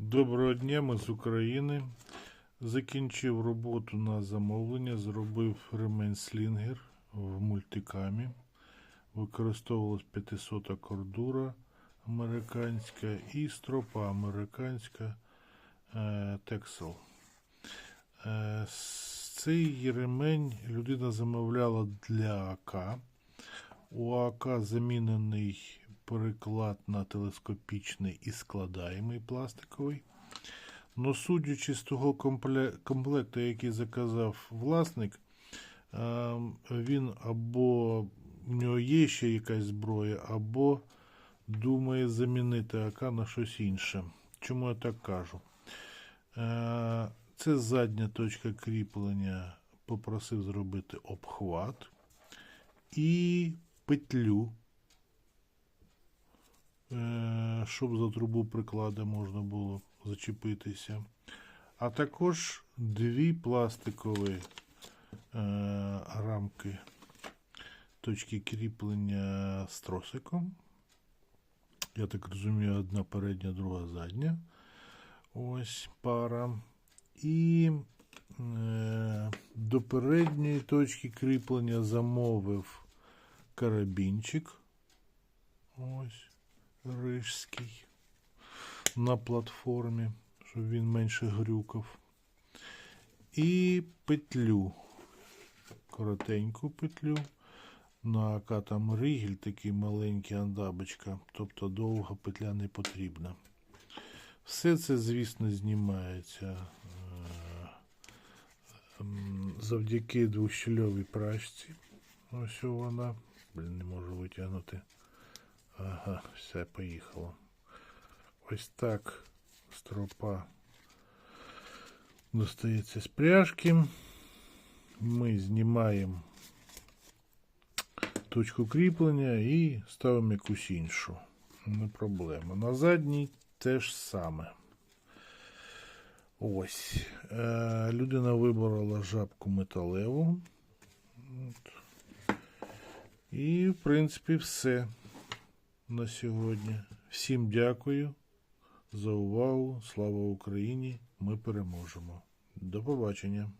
Доброго дня, ми з України. Закінчив роботу на замовлення, зробив ремень слінгер в мультикамі. Використовувалась 500 кордура американська і стропа американська е, Texel. Е, Цей ремень людина замовляла для АК. У АК замінений переклад на телескопічний і складаємий пластиковий. Но судячи з того комплекту, який заказав власник, е, він або в нього є ще якась зброя, або думає замінити АК на щось інше. Чому я так кажу? Е, Це задня точка кріплення. Попросив зробити обхват і петлю, е, щоб за трубу приклада можна було зачепитися. А також дві пластикові е, рамки точки кріплення з тросиком. Я так розумію, одна передня, друга задня. Ось пара. І е, до передньої точки кріплення замовив карабінчик. Ось рижський. На платформі, щоб він менше грюкав. І петлю. Коротеньку петлю. На АК там ригель такий маленький андабочка, тобто довга петля не потрібна. Все це, звісно, знімається е, завдяки двощільовій прачці. Ось вона. Блін, не можу витягнути. Ага, все, поїхало. Ось так стропа достається з пряжки. Ми знімаємо точку кріплення і ставимо якусь іншу. Не проблема. На задній теж саме. Ось. Е, людина вибрала жабку металеву. От. І, в принципі, все на сьогодні. Всім дякую за увагу. Слава Україні! Ми переможемо. До побачення.